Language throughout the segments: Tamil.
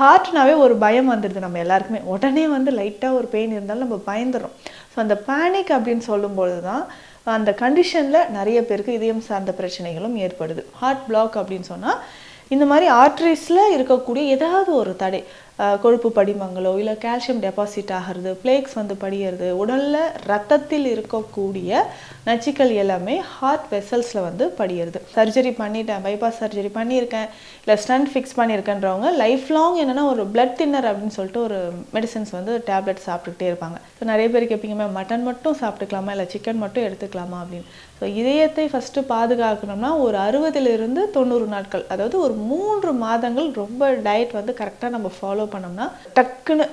ஹார்ட்னாவே ஒரு பயம் வந்துடுது நம்ம எல்லாருக்குமே. உடனே வந்து லைட்டாக ஒரு பெயின் இருந்தாலும் நம்ம பயந்துடும் ஸோ அந்த பேனிக் அப்படின்னு சொல்லும்பொழுது தான் அந்த கண்டிஷனில் நிறைய பேருக்கு இதயம் சார்ந்த பிரச்சனைகளும் ஏற்படுது. ஹார்ட் பிளாக் அப்படின்னு சொன்னால் இந்த மாதிரி ஆர்ட்ரிஸில் இருக்கக்கூடிய ஏதாவது ஒரு தடை கொழுப்பு படிமங்களோ இல்லை கால்சியம் டெபாசிட் ஆகிறது பிளேக்ஸ் வந்து படிகிறது உடலில் ரத்தத்தில் இருக்கக்கூடிய நச்சுக்கள் எல்லாமே ஹார்ட் வெசல்ஸில் வந்து படிகிறது சர்ஜரி பண்ணிட்டேன் பைபாஸ் சர்ஜரி பண்ணியிருக்கேன் இல்லை ஸ்டண்ட் ஃபிக்ஸ் பண்ணியிருக்கேன்றவங்க லைஃப் லாங் என்னென்னா ஒரு பிளட் தின்னர் அப்படின்னு சொல்லிட்டு ஒரு மெடிசன்ஸ் வந்து டேப்லெட் சாப்பிட்டுக்கிட்டே இருப்பாங்க. ஸோ நிறைய பேர் கேட்பீங்க மட்டன் மட்டும் சாப்பிட்டுக்கலாமா? இல்லை சிக்கன் மட்டும் எடுத்துக்கலாமா? அப்படின்னு. ஸோ இதயத்தை ஃபஸ்ட்டு பாதுகாக்கணும்னா ஒரு அறுபதுலேருந்து தொண்ணூறு நாட்கள் அதாவது ஒரு மூன்று மாதங்கள் ரொம்ப டயட் வந்து கரெக்டாக நம்ம ஃபாலோ பண்ணோம்னா டக்குன்னு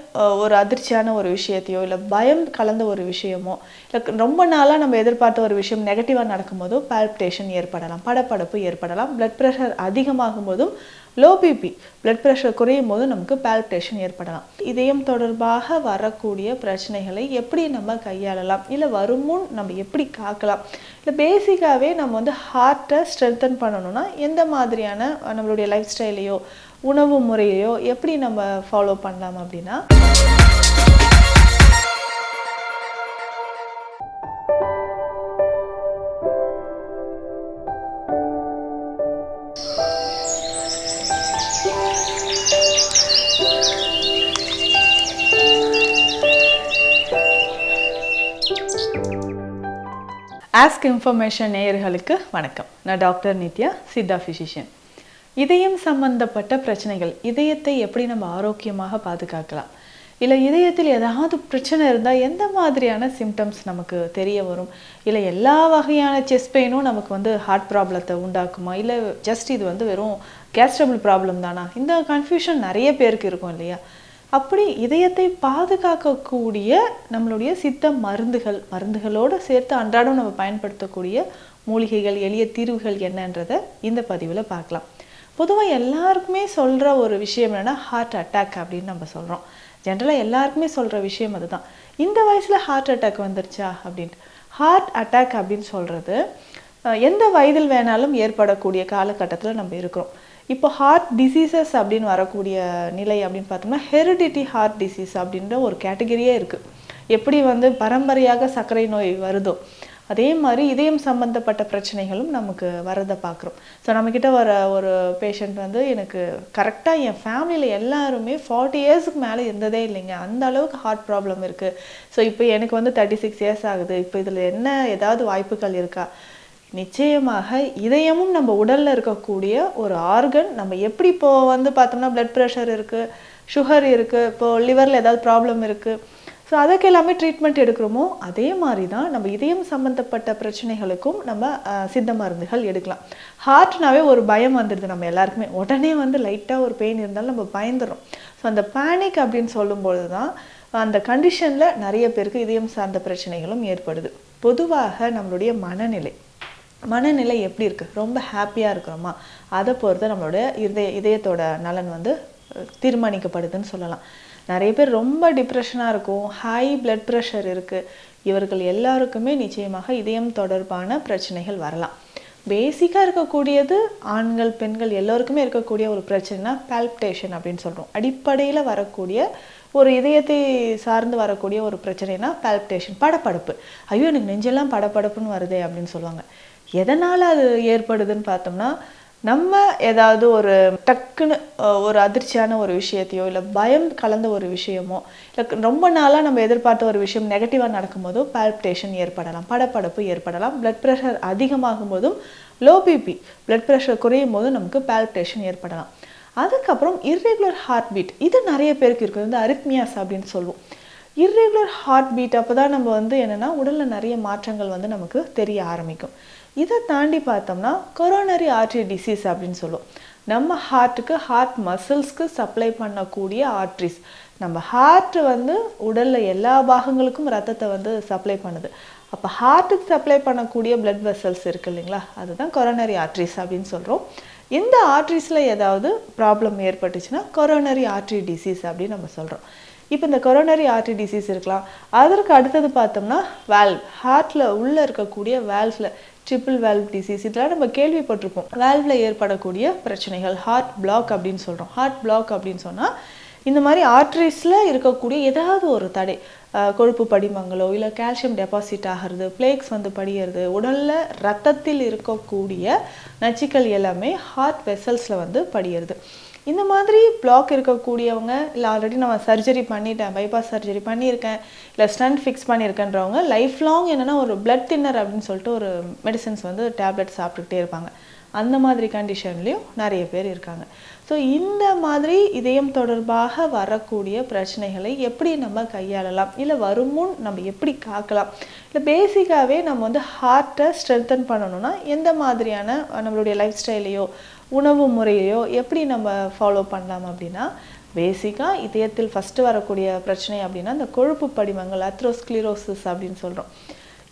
ஒரு அதிர்ச்சியான ஒரு விஷயத்தையோ இல்லை பயம் கலந்த ஒரு விஷயமோ இல்லை ரொம்ப நாளாக நம்ம எதிர்பார்த்து ஒரு விஷயம் நெகட்டிவாக நடக்கும்போதோ பால்பிட்டேஷன் ஏற்படலாம் படப்படப்பு ஏற்படலாம் பிளட் ப்ரெஷர் அதிகமாகும் போதும் லோ பிபி பிளட் ப்ரெஷர் குறையும் போது நமக்கு பால்பிட்டேஷன் ஏற்படலாம். இதயம் தொடர்பாக வரக்கூடிய பிரச்சனைகளை எப்படி நம்ம கையாளலாம்? இல்லை வரும் முன் நம்ம எப்படி காக்கலாம்? இல்லை பேசிக்காகவே நம்ம வந்து ஹார்ட்டை ஸ்ட்ரென்தன் பண்ணணும்னா எந்த மாதிரியான நம்மளுடைய லைஃப் ஸ்டைலையோ உணவு முறையையோ எப்படி நம்ம ஃபாலோ பண்ணலாம் அப்படின்னா ஆஸ்க் இன்ஃபர்மேஷன் நேயர்களுக்கு வணக்கம். நான் டாக்டர் நித்யா சித்தா ஃபிசிஷியன் இதயம் சம்பந்தப்பட்ட பிரச்சனைகள் இதயத்தை எப்படி நம்ம ஆரோக்கியமாக பாதுகாக்கலாம்? இல்லை இதயத்தில் ஏதாவது பிரச்சனை இருந்தால் எந்த மாதிரியான சிம்டம்ஸ் நமக்கு தெரிய வரும்? இல்லை எல்லா வகையான செஸ்ட் பெயினும் நமக்கு வந்து ஹார்ட் ப்ராப்ளத்தை உண்டாக்குமா? இல்லை ஜஸ்ட் இது வந்து வெறும் கேஸ்டபிள் ப்ராப்ளம் தானா? இந்த கன்ஃபியூஷன் நிறைய பேருக்கு இருக்கும் இல்லையா? அப்படி இதயத்தை பாதுகாக்கக்கூடிய நம்மளுடைய சித்த மருந்துகள் மருந்துகளோடு சேர்த்து அன்றாடம் நம்ம பயன்படுத்தக்கூடிய மூலிகைகள் எளிய தீர்வுகள் என்னன்றதை இந்த பதிவில் பார்க்கலாம். பொதுவாக எல்லாருக்குமே சொல்கிற ஒரு விஷயம் என்னென்னா ஹார்ட் அட்டாக் அப்படின்னு நம்ம சொல்கிறோம் ஜென்ரலாக எல்லாருக்குமே சொல்கிற விஷயம் அதுதான். இந்த வயசில் ஹார்ட் அட்டாக் வந்துருச்சா அப்படின்ட்டு. ஹார்ட் அட்டாக் அப்படின்னு சொல்கிறது எந்த வயதில் வேணாலும் ஏற்படக்கூடிய காலகட்டத்தில் நம்ம இருக்கிறோம். இப்போ ஹார்ட் டிசீசஸ் அப்படின்னு வரக்கூடிய நிலை அப்படின்னு பார்த்தோம்னா ஹெரிடிட்டி ஹார்ட் டிசீஸ் அப்படின்ற ஒரு கேட்டகரியே இருக்குது எப்படி வந்து பரம்பரையாக சர்க்கரை நோய் வருதோ அதே மாதிரி இதயம் சம்பந்தப்பட்ட பிரச்சனைகளும் நமக்கு வரதை பார்க்குறோம். ஸோ நம்மக்கிட்ட வர ஒரு பேஷண்ட் வந்து எனக்கு கரெக்டாக என் ஃபேமிலியில் எல்லாருமே ஃபார்ட்டி இயர்ஸ்க்கு மேலே இருந்ததே இல்லைங்க. அந்த அளவுக்கு ஹார்ட் ப்ராப்ளம் இருக்குது ஸோ இப்போ எனக்கு வந்து தேர்ட்டி சிக்ஸ் இயர்ஸ் ஆகுது. இப்போ இதில் என்ன ஏதாவது வாய்ப்புகள் இருக்கா? நிச்சயமாக இதயமும் நம்ம உடலில் இருக்கக்கூடிய ஒரு ஆர்கன் நம்ம எப்படி இப்போ வந்து பார்த்தோம்னா பிளட் ப்ரெஷர் இருக்குது சுகர் இருக்குது இப்போ லிவரில் ஏதாவது ப்ராப்ளம் இருக்குது ஸோ அதுக்கு எல்லாமே ட்ரீட்மெண்ட் எடுக்கிறோமோ அதே மாதிரி தான் நம்ம இதயம் சம்மந்தப்பட்ட பிரச்சனைகளுக்கும் நம்ம சித்த மருந்துகள் எடுக்கலாம். ஹார்ட்னாவே ஒரு பயம் வந்துடுது நம்ம எல்லாருக்குமே. உடனே வந்து லைட்டாக ஒரு பெயின் இருந்தாலும் நம்ம பயந்துடும் ஸோ அந்த பேனிக் அப்படின்னு சொல்லும்பொழுது தான் அந்த கண்டிஷனில் நிறைய பேருக்கு இதயம் சார்ந்த பிரச்சனைகளும் ஏற்படுது. பொதுவாக நம்மளுடைய மனநிலை. மனநிலை எப்படி இருக்குது ரொம்ப ஹாப்பியாக இருக்கிறோமா? அதை பொறுத்து நம்மளோட இதய இதயத்தோட நலன் வந்து தீர்மானிக்கப்படுதுன்னு சொல்லலாம். நிறைய பேர் ரொம்ப டிப்ரெஷனாக இருக்கும். ஹை பிளட் ப்ரெஷர் இருக்குது இவர்கள் எல்லாருக்குமே நிச்சயமாக இதயம் தொடர்பான பிரச்சனைகள் வரலாம். பேசிக்காக இருக்கக்கூடியது ஆண்கள் பெண்கள் எல்லோருக்குமே இருக்கக்கூடிய ஒரு பிரச்சனைனா பால்பிட்டேஷன் அப்படின்னு சொல்கிறோம் அடிப்படையில் வரக்கூடிய ஒரு இதயத்தை சார்ந்து வரக்கூடிய ஒரு பிரச்சனைனா பால்பிட்டேஷன் படப்படப்பு. ஐயோ எனக்கு நெஞ்செல்லாம் படப்படப்புன்னு வருதே அப்படின்னு சொல்லுவாங்க. எதனால் அது ஏற்படுதுன்னு பார்த்தோம்னா நம்ம ஏதாவது ஒரு டக்குன்னு ஒரு அதிர்ச்சியான ஒரு விஷயத்தையோ இல்லை பயம் கலந்த ஒரு விஷயமோ இல்லை ரொம்ப நாளாக நம்ம எதிர்பார்த்த ஒரு விஷயம் நெகட்டிவாக நடக்கும்போதோ பால்பிட்டேஷன் ஏற்படலாம் படப்படப்பு ஏற்படலாம் பிளட் ப்ரெஷர் அதிகமாகும் போதும் லோ பிபி பிளட் ப்ரெஷர் குறையும் போதும் நமக்கு பால்பிட்டேஷன் ஏற்படலாம். அதுக்கப்புறம் இர்ரெகுலர் ஹார்ட் பீட் இது நிறைய பேருக்கு இருக்குது வந்து அரித்மியாஸ் அப்படின்னு சொல்லுவோம். இர்ரெகுலர் ஹார்ட் பீட் அப்போ தான் நம்ம வந்து என்னென்னா உடலில் நிறைய மாற்றங்கள் வந்து நமக்கு தெரிய ஆரம்பிக்கும். இதை தாண்டி பார்த்தோம்னா கொரோனரி ஆர்ட்ரி டிசீஸ் அப்படின்னு சொல்லுவோம். நம்ம ஹார்ட்டுக்கு ஹார்ட் மசில்ஸ்க்கு சப்ளை பண்ணக்கூடிய ஆர்ட்ரிஸ் நம்ம ஹார்ட் வந்து உடலில் எல்லா பாகங்களுக்கும் ரத்தத்தை வந்து சப்ளை பண்ணுது. அப்போ ஹார்ட்டுக்கு சப்ளை பண்ணக்கூடிய பிளட் வெசல்ஸ் இருக்கு இல்லைங்களா? அதுதான் கொரோனரி ஆர்ட்ரிஸ் அப்படின்னு சொல்கிறோம் இந்த ஆர்ட்ரிஸில் ஏதாவது ப்ராப்ளம் ஏற்பட்டுச்சுன்னா கொரோனரி ஆர்ட்ரி டிசீஸ் அப்படின்னு நம்ம சொல்கிறோம் இப்போ இந்த கொரோனரி ஆர்ட்ரி டிசீஸ் இருக்கலாம். அதற்கு அடுத்தது பார்த்தோம்னா வேல்வ் ஹார்ட்டில் உள்ளே இருக்கக்கூடிய வேல்வ்ஸில் ட்ரிபிள் வேல்வ் டிசீஸ் இதெல்லாம் நம்ம கேள்விப்பட்டிருப்போம். வேல்வில் ஏற்படக்கூடிய பிரச்சனைகள் ஹார்ட் பிளாக் அப்படின்னு சொல்கிறோம் ஹார்ட் பிளாக் அப்படின்னு சொன்னால் இந்த மாதிரி ஆர்ட்ரிஸில் இருக்கக்கூடிய ஏதாவது ஒரு தடை கொழுப்பு படிமங்களோ இல்லை கால்சியம் டெபாசிட் ஆகிறது பிளேக்ஸ் வந்து படிகிறது உடலில் ரத்தத்தில் இருக்கக்கூடிய நச்சுக்கள் எல்லாமே ஹார்ட் வெசல்ஸில் வந்து படிகிறது இந்த மாதிரி பிளாக் இருக்கக்கூடியவங்க இல்லை ஆல்ரெடி நம்ம சர்ஜரி பண்ணிட்டேன் பைபாஸ் சர்ஜரி பண்ணியிருக்கேன் இல்லை ஸ்டண்ட் ஃபிக்ஸ் பண்ணியிருக்கேன்றவங்க லைஃப் லாங் என்னென்னா ஒரு பிளட் தின்னர் அப்படின்னு சொல்லிட்டு ஒரு மெடிசன்ஸ் வந்து டேப்லெட் சாப்பிட்டுக்கிட்டே இருப்பாங்க. அந்த மாதிரி கண்டிஷன்லேயும் நிறைய பேர் இருக்காங்க. ஸோ இந்த மாதிரி இதயம் தொடர்பாக வரக்கூடிய பிரச்சனைகளை எப்படி நம்ம கையாளலாம்? இல்லை வருமுன் நம்ம எப்படி காக்கலாம்? இல்லை பேசிக்காகவே நம்ம வந்து ஹார்ட்டை ஸ்ட்ரென்தன் பண்ணணும்னா எந்த மாதிரியான நம்மளுடைய லைஃப் ஸ்டைலையோ உணவு முறையையோ எப்படி நம்ம ஃபாலோ பண்ணலாம் அப்படின்னா பேசிக்காக இதயத்தில் ஃபஸ்ட்டு வரக்கூடிய பிரச்சனை அப்படின்னா இந்த கொழுப்பு படிமங்கள் அத்ரோஸ்க்ளிரோசிஸ் அப்படின்னு சொல்கிறோம்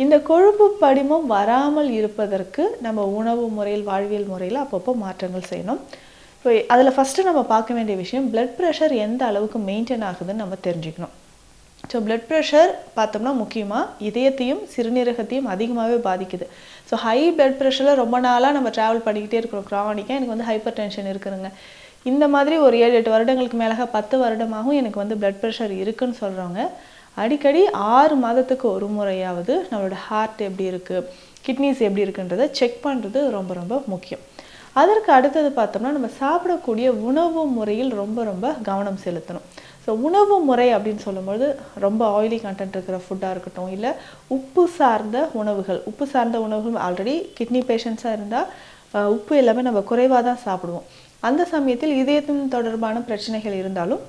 இந்த கொழுப்பு படிமம் வராமல் இருப்பதற்கு நம்ம உணவு முறையில் வாழ்வியல் முறையில் அப்பப்போ மாற்றங்கள் செய்யணும். இப்போ அதில் ஃபஸ்ட்டு நம்ம பார்க்க வேண்டிய விஷயம் பிளட் ப்ரெஷர் எந்த அளவுக்கு மெயின்டைன் ஆகுதுன்னு நம்ம தெரிஞ்சுக்கணும். ஸோ பிளட் ப்ரெஷர் பார்த்தோம்னா முக்கியமாக இதயத்தையும் சிறுநீரகத்தையும் அதிகமாகவே பாதிக்குது. ஸோ ஹை பிளட் ப்ரெஷரில் ரொம்ப நாளாக நம்ம ட்ராவல் பண்ணிக்கிட்டே இருக்கிறோம். க்ரானிக்காக எனக்கு வந்து ஹைப்பர் டென்ஷன் இருக்குதுங்க. இந்த மாதிரி ஒரு ஏழு எட்டு வருடங்களுக்கு மேலாக பத்து வருடமாகவும் எனக்கு வந்து பிளட் ப்ரெஷர் இருக்குன்னு சொல்கிறவங்க அடிக்கடி ஆறு மாதத்துக்கு ஒரு முறையாவது நம்மளோட ஹார்ட் எப்படி இருக்குது கிட்னிஸ் எப்படி இருக்குன்றதை செக் பண்ணுறது ரொம்ப ரொம்ப முக்கியம். அதற்கு அடுத்தது பார்த்தோம்னா நம்ம சாப்பிடக்கூடிய உணவு முறையில் ரொம்ப ரொம்ப கவனம் செலுத்தணும். ஸோ உணவு முறை அப்படின்னு சொல்லும்போது ரொம்ப ஆயிலி கண்டென்ட் இருக்கிற ஃபுட்டாக இருக்கட்டும் இல்லை உப்பு சார்ந்த உணவுகள். உப்பு சார்ந்த உணவுகள் ஆல்ரெடி கிட்னி பேஷண்ட்ஸாக இருந்தால் உப்பு எல்லாமே நம்ம குறைவாக தான் சாப்பிடுவோம். அந்த சமயத்தில் இதயத்தின் தொடர்பான பிரச்சனைகள் இருந்தாலும்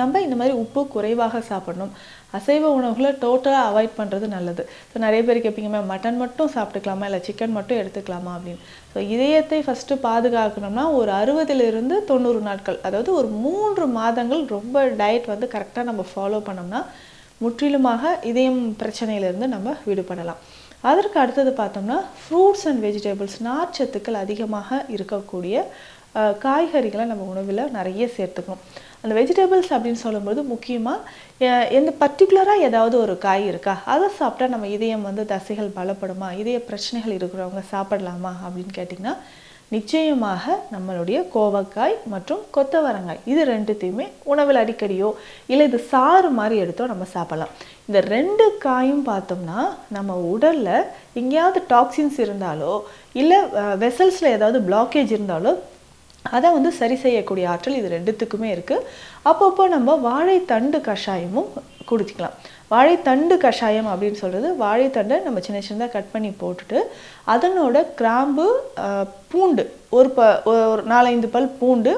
நம்ம இந்த மாதிரி உப்பு குறைவாக சாப்பிடணும். அசைவ உணவுகளை டோட்டலாக அவாய்ட் பண்ணுறது நல்லது. ஸோ நிறைய பேர் கேட்பீங்க மேம் மட்டன் மட்டும் சாப்பிட்டுக்கலாமா? இல்லை சிக்கன் மட்டும் எடுத்துக்கலாமா? அப்படின்னு. ஸோ இதயத்தை ஃபஸ்ட்டு பாதுகாக்கணும்னா ஒரு அறுபதுலேருந்து தொண்ணூறு நாட்கள் அதாவது ஒரு மூன்று மாதங்கள் ரொம்ப டயட் வந்து கரெக்டாக நம்ம ஃபாலோ பண்ணோம்னா முற்றிலுமாக இதயம் பிரச்சனையிலேருந்து நம்ம விடுபடலாம். அதற்கு அடுத்தது பார்த்தோம்னா ஃப்ரூட்ஸ் அண்ட் வெஜிடபிள்ஸ் நார்ச்சத்துக்கள் அதிகமாக இருக்கக்கூடிய காய்கறிகளை நம்ம உணவில் நிறைய சேர்த்துக்கணும். அந்த வெஜிடபிள்ஸ் அப்படின்னு சொல்லும்போது முக்கியமாக எந்த பர்டிகுலராக ஏதாவது ஒரு காய் இருக்கா? அதை சாப்பிட்டா நம்ம இதயம் வந்து தசைகள் பலப்படுமா? இதய பிரச்சனைகள் இருக்கிறவங்க சாப்பிடலாமா? அப்படின்னு கேட்டிங்கன்னா நிச்சயமாக நம்மளுடைய கோவக்காய் மற்றும் கொத்தவரங்காய் இது ரெண்டுத்தையுமே உணவில் அடிக்கடியோ இல்லை இது சாறு மாதிரி எடுத்தோ நம்ம சாப்பிடலாம். இந்த ரெண்டு காயும் பார்த்தோம்னா நம்ம உடலில் எங்கேயாவது டாக்ஸின்ஸ் இருந்தாலோ இல்லை வெசல்ஸில் ஏதாவது பிளாக்கேஜ் இருந்தாலோ அதை வந்து சரி செய்யக்கூடிய ஆற்றல் இது ரெண்டுத்துக்குமே இருக்குது அப்பப்போ நம்ம வாழைத்தண்டு கஷாயமும் குடிச்சிக்கலாம். வாழைத்தண்டு கஷாயம் அப்படின்னு சொல்கிறது வாழைத்தண்டை நம்ம சின்ன சின்னதாக கட் பண்ணி போட்டுட்டு அதனோட கிராம்பு பூண்டு ஒரு ப ஒரு நாலஞ்சு பல் பூண்டு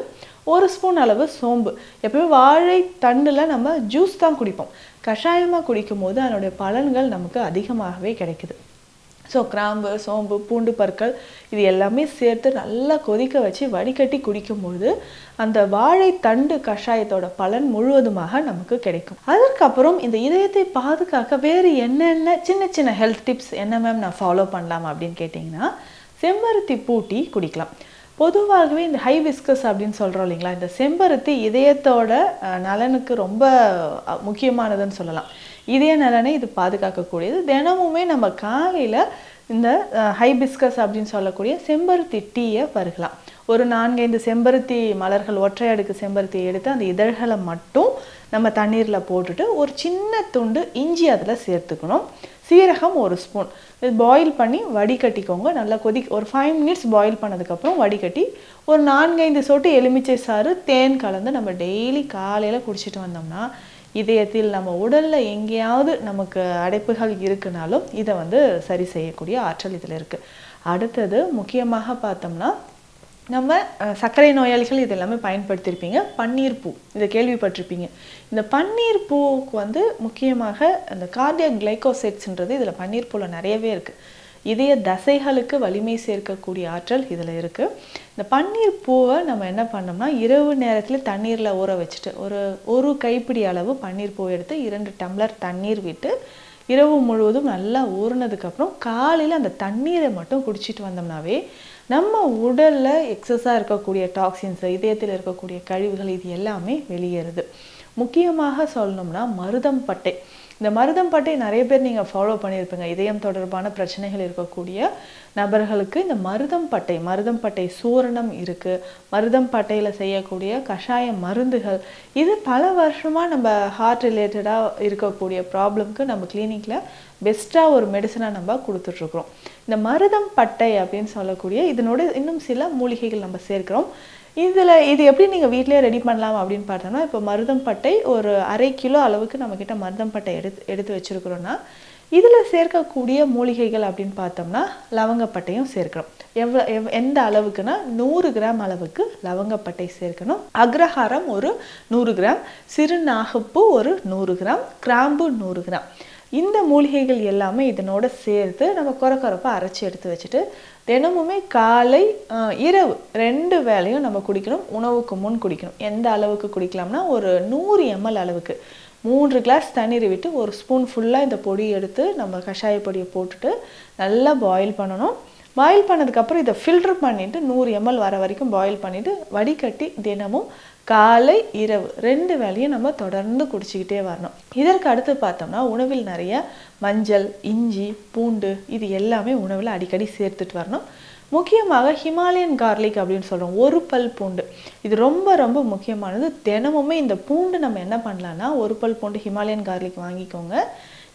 ஒரு ஸ்பூன் அளவு சோம்பு. எப்பயுமே வாழைத்தண்டில் நம்ம ஜூஸ் தான் குடிப்போம். கஷாயமாக குடிக்கும் போது அதனுடைய பலன்கள் நமக்கு அதிகமாகவே கிடைக்குது. ஸோ கிராம்பு சோம்பு பூண்டு பற்கள் இது எல்லாமே சேர்த்து நல்லா கொதிக்க வச்சு வடிகட்டி குடிக்கும்பொழுது அந்த வாழைத்தண்டு கஷாயத்தோட பலன் முழுவதுமாக நமக்கு கிடைக்கும். அதற்கப்புறம் இந்த இதயத்தை பாதுகாக்க வேறு என்னென்ன சின்ன சின்ன ஹெல்த் டிப்ஸ் என்ன மேம் நான் ஃபாலோ பண்ணலாம் அப்படின்னு கேட்டிங்கன்னா செம்பருத்தி பூட்டி குடிக்கலாம். பொதுவாகவே இந்த ஹை விஸ்கஸ் அப்படின்னு சொல்கிறோம் இல்லைங்களா இந்த செம்பருத்தி இதயத்தோட நலனுக்கு ரொம்ப முக்கியமானதுன்னு சொல்லலாம். இதய நலனை இது பாதுகாக்கக்கூடியது. தினமுமே நம்ம காலையில் இந்த ஹைபிஸ்கஸ் அப்படின்னு சொல்லக்கூடிய செம்பருத்தி டீயை பருகலாம் ஒரு நான்கைந்து செம்பருத்தி மலர்கள் ஒற்றை அடுக்கு செம்பருத்தி எடுத்து அந்த இதழ்களை மட்டும் நம்ம தண்ணீரில் போட்டுட்டு ஒரு சின்ன துண்டு இஞ்சி அதில் சேர்த்துக்கணும். சீரகம் ஒரு ஸ்பூன். இது பாயில் பண்ணி வடிகட்டிக்கோங்க. நல்லா கொதி ஒரு ஃபைவ் மினிட்ஸ் பாயில் பண்ணதுக்கப்புறம் வடிகட்டி ஒரு நான்கைந்து சொட்டு எலுமிச்சை சாறு தேன் கலந்து நம்ம டெய்லி காலையில் குடிச்சிட்டு வந்தோம்னா இதயத்தில் நம்ம உடலில் எங்கேயாவது நமக்கு அடைப்புகள் இருக்குனாலும் இதை வந்து சரி செய்யக்கூடிய ஆற்றல் இதில் இருக்குது அடுத்தது முக்கியமாக பார்த்தோம்னா நம்ம அஹ், சர்க்கரை நோயாளிகள் இது எல்லாமே பயன்படுத்தியிருப்பீங்க. பன்னீர் பூ இதை கேள்விப்பட்டிருப்பீங்க. இந்த பன்னீர் பூவுக்கு வந்து முக்கியமாக அந்த கார்டியக் கிளைகோசைட்ஸ்ன்றது இதில் பன்னீர் பூவில் நிறையவே இருக்குது இதய தசைகளுக்கு வலிமை சேர்க்கக்கூடிய ஆற்றல் இதில் இருக்குது இந்த பன்னீர் பூவை நம்ம என்ன பண்ணோம்னா இரவு நேரத்தில் தண்ணீரில் ஊற வச்சுட்டு ஒரு ஒரு கைப்பிடி அளவு பன்னீர் பூவை எடுத்து இரண்டு டம்ளர் தண்ணீர் விட்டு இரவு முழுவதும் நல்லா ஊறினதுக்கப்புறம் காலையில் அந்த தண்ணீரை மட்டும் குடிச்சிட்டு வந்தோம்னாவே நம்ம உடலில் எக்ஸஸாக இருக்கக்கூடிய டாக்ஸின்ஸ் இதயத்தில் இருக்கக்கூடிய கழிவுகள் இது எல்லாமே வெளியேறுது. முக்கியமாக சொல்லணும்னா மருதம் பட்டை. இந்த மருதம் பட்டை நிறைய பேர் நீங்கள் ஃபாலோ பண்ணியிருப்பீங்க. இதயம் தொடர்பான பிரச்சனைகள் இருக்கக்கூடிய நபர்களுக்கு இந்த மருதம் பட்டை மருதம் பட்டை சூரணம் இருக்குது மருதம் பட்டையில் செய்யக்கூடிய கஷாய மருந்துகள். இது பல வருஷமாக நம்ம ஹார்ட் ரிலேட்டடாக இருக்கக்கூடிய ப்ராப்ளம்க்கு நம்ம கிளினிக்கில் பெஸ்ட்டாக ஒரு மெடிசனாக நம்ம கொடுத்துட்ருக்குறோம் இந்த மருதம் பட்டை அப்படின்னு சொல்லக்கூடிய இதனோட இன்னும் சில மூலிகைகள் நம்ம சேர்க்கிறோம். இதில் இது எப்படி நீங்கள் வீட்டிலே ரெடி பண்ணலாம் அப்படின்னு பார்த்தோம்னா இப்போ மருதம் பட்டை ஒரு அரை கிலோ அளவுக்கு நம்மக்கிட்ட மருதம் பட்டை எடுத்து எடுத்து வச்சுருக்குறோன்னா இதில் சேர்க்கக்கூடிய மூலிகைகள் அப்படின்னு பார்த்தோம்னா லவங்கப்பட்டையும் சேர்க்கணும் எவ்வளோ எவ் எந்த அளவுக்குன்னா நூறு கிராம் அளவுக்கு லவங்கப்பட்டை சேர்க்கணும். அக்ரஹாரம் ஒரு நூறு கிராம் சிறுநாகப்பு ஒரு நூறு கிராம் கிராம்பு நூறு கிராம். இந்த மூலிகைகள் எல்லாமே இதனோட சேர்த்து நம்ம குறை குறைப்பாக அரைச்சி எடுத்து வச்சுட்டு தினமுமே காலை இரவு ரெண்டு வேளையும் நம்ம குடிக்கணும். உணவுக்கு முன் குடிக்கணும். எந்த அளவுக்கு குடிக்கலாம்னா ஒரு நூறு எம்எல் அளவுக்கு. மூன்று கிளாஸ் தண்ணீர் விட்டு ஒரு ஸ்பூன் ஃபுல்லாக இந்த பொடி எடுத்து நம்ம கஷாய பொடியை போட்டுட்டு நல்லா பாயில் பண்ணணும். பாயில் பண்ணதுக்கப்புறம் இதை ஃபில்டர் பண்ணிவிட்டு நூறு எம்எல் வர வரைக்கும் பாயில் பண்ணிவிட்டு வடிகட்டி தினமும் காலை இரவு ரெண்டு வேலையும் நம்ம தொடர்ந்து குடிச்சிக்கிட்டே வரணும். இதற்கு அடுத்து பார்த்தோம்னா உணவில் நிறைய மஞ்சள் இஞ்சி பூண்டு இது எல்லாமே உணவில் அடிக்கடி சேர்த்துட்டு வரணும். முக்கியமாக ஹிமாலயன் கார்லிக் அப்படின்னு சொல்கிறோம் ஒரு பல் பூண்டு. இது ரொம்ப ரொம்ப முக்கியமானது. தினமுமே இந்த பூண்டு நம்ம என்ன பண்ணலான்னா ஒரு பல் பூண்டு ஹிமாலயன் கார்லிக் வாங்கிக்கோங்க.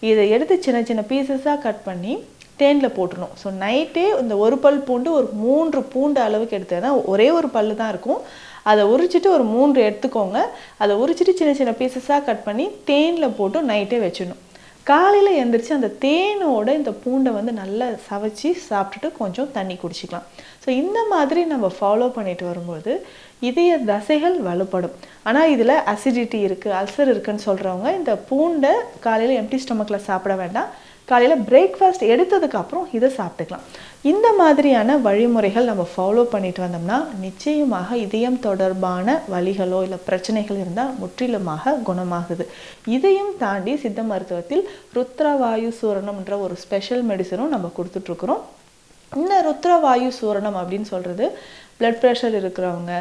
இதை எடுத்து சின்ன சின்ன பீசஸாக கட் பண்ணி தேனில் போட்டுடணும். ஸோ நைட்டே இந்த ஒரு பல் பூண்டு ஒரு மூன்று பூண்டு அளவுக்கு எடுத்தேன்னா ஒரே ஒரு பல்லு தான் இருக்கும். அதை உரிச்சிட்டு ஒரு மூன்று எடுத்துக்கோங்க. அதை உரிச்சிட்டு சின்ன சின்ன பீசஸாக கட் பண்ணி தேனில் போட்டு நைட்டே வச்சிடணும். காலையில் எந்திரிச்சு அந்த தேனோட இந்த பூண்டை வந்து நல்லா சவைச்சி சாப்பிட்டுட்டு கொஞ்சம் தண்ணி குடிச்சிக்கலாம். ஸோ இந்த மாதிரி நம்ம ஃபாலோ பண்ணிட்டு வரும்போது இதய தசைகள் வலுப்படும். ஆனால் இதில் அசிடிட்டி இருக்குது அல்சர் இருக்குன்னு சொல்கிறவங்க இந்த பூண்டை காலையில் எம்டி ஸ்டொமக்கில் சாப்பிட வேண்டாம். காலையில் பிரேக்ஃபாஸ்ட் எடுத்ததுக்கு அப்புறம் இதை சாப்பிட்டுக்கலாம். இந்த மாதிரியான வழிமுறைகள் நம்ம ஃபாலோ பண்ணிட்டு வந்தோம்னா நிச்சயமாக இதயம் தொடர்பான வழிகளோ இல்லை பிரச்சனைகள் இருந்தால் முற்றிலுமாக குணமாகுது. இதையும் தாண்டி சித்த மருத்துவத்தில் ருத்ரவாயு சூரணம்ன்ற ஒரு ஸ்பெஷல் மெடிசனும் நம்ம கொடுத்துட்ருக்குறோம். இந்த ருத்ரவாயு சூரணம் அப்படின்னு சொல்கிறது பிளட் ப்ரெஷர் இருக்கிறவங்க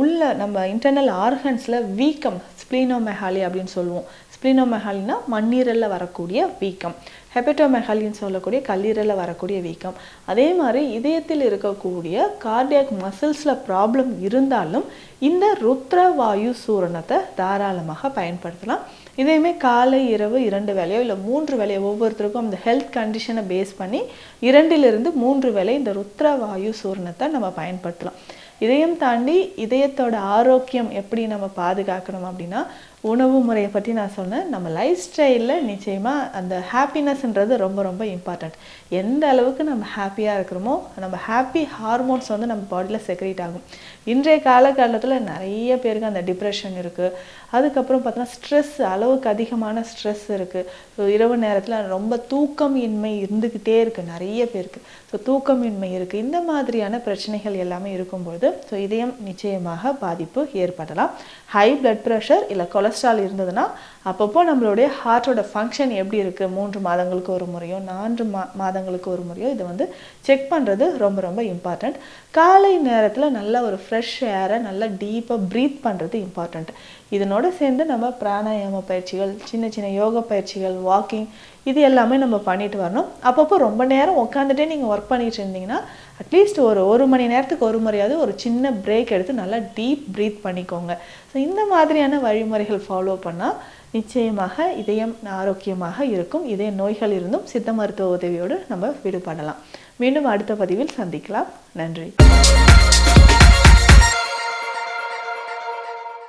உள்ள நம்ம இன்டர்னல் ஆர்கன்ஸில் வீக்கம் ஸ்ப்ளீனோமெஹாலி அப்படின்னு சொல்லுவோம். ஸ்ப்ளீனோமெஹாலினா மண்ணீரலில் வரக்கூடிய வீக்கம். ஹெப்படோமெஹாலின்னு சொல்லக்கூடிய கல்லீரலில் வரக்கூடிய வீக்கம். அதே மாதிரி இதயத்தில் இருக்கக்கூடிய கார்டியாக் மசில்ஸில் ப்ராப்ளம் இருந்தாலும் இந்த ருத்ரவாயு சூரணத்தை தாராளமாக பயன்படுத்தலாம். இதையுமே காலை இரவு இரண்டு வேலையோ இல்லை மூன்று வேலையோ ஒவ்வொருத்தருக்கும் அந்த ஹெல்த் கண்டிஷனை பேஸ் பண்ணி இரண்டிலிருந்து மூன்று வேலை இந்த ருத்ரவாயு சூரணத்தை நம்ம பயன்படுத்தலாம். இதையும் தாண்டி இதயத்தோட ஆரோக்கியம் எப்படி நம்ம பாதுகாக்கணும் அப்படின்னா உணவு முறையை பற்றி நான் சொன்னேன். நம்ம லைஃப் ஸ்டைலில் நிச்சயமாக அந்த ஹாப்பினஸ்ன்றது ரொம்ப ரொம்ப இம்பார்ட்டண்ட் எந்த அளவுக்கு நம்ம ஹாப்பியாக இருக்கிறோமோ நம்ம ஹாப்பி ஹார்மோன்ஸ் வந்து நம்ம பாடியில் செக்ரேட் ஆகும். இன்றைய காலகட்டத்தில் நிறைய பேருக்கு அந்த டிப்ரெஷன் இருக்குது அதுக்கப்புறம் பார்த்தோன்னா ஸ்ட்ரெஸ் அளவுக்கு அதிகமான ஸ்ட்ரெஸ் இருக்குது ஸோ இரவு நேரத்தில் ரொம்ப தூக்கம் இன்மை இருந்துக்கிட்டே இருக்குது நிறைய பேருக்கு. ஸோ தூக்கமின்மை இருக்குது இந்த மாதிரியான பிரச்சனைகள் எல்லாமே இருக்கும்பொழுது ஸோ இதயம் நிச்சயமாக பாதிப்பு ஏற்படலாம். ஹை பிளட் ப்ரெஷர் இல்லை கொலஸ்ட்ரால் இருந்ததுன்னா அப்பப்போ நம்மளுடைய ஹார்ட்டோட ஃபங்க்ஷன் எப்படி இருக்குது மூன்று மாதங்களுக்கு ஒரு முறையோ நான்கு மா மாதங்களுக்கு ஒரு முறையோ இதை வந்து செக் பண்ணுறது ரொம்ப ரொம்ப இம்பார்ட்டண்ட் காலை நேரத்தில் நல்ல ஒரு ஃப்ரெஷ் ஏரை நல்லா டீப்பாக ப்ரீத் பண்ணுறது இம்பார்ட்டண்ட் இதனோடு சேர்ந்து நம்ம பிராணாயாம பயிற்சிகள் சின்ன சின்ன யோகா பயிற்சிகள் வாக்கிங் இது எல்லாமே நம்ம பண்ணிட்டு வரணும். அப்பப்போ ரொம்ப நேரம் உட்காந்துட்டே நீங்கள் ஒர்க் பண்ணிட்டு இருந்தீங்கன்னா அட்லீஸ்ட் ஒரு ஒரு மணி நேரத்துக்கு ஒரு முறையாவது ஒரு சின்ன பிரேக் எடுத்து நல்லா டீப் ப்ரீத் பண்ணிக்கோங்க. ஸோ இந்த மாதிரியான வழிமுறைகள் ஃபாலோ பண்ணால் நிச்சயமாக இதயம் ஆரோக்கியமாக இருக்கும். இதய நோய்கள் இருந்தும் சித்த மருத்துவ உதவியோடு நம்ம விடுபடலாம். மீண்டும் அடுத்த பதிவில் சந்திக்கலாம். நன்றி.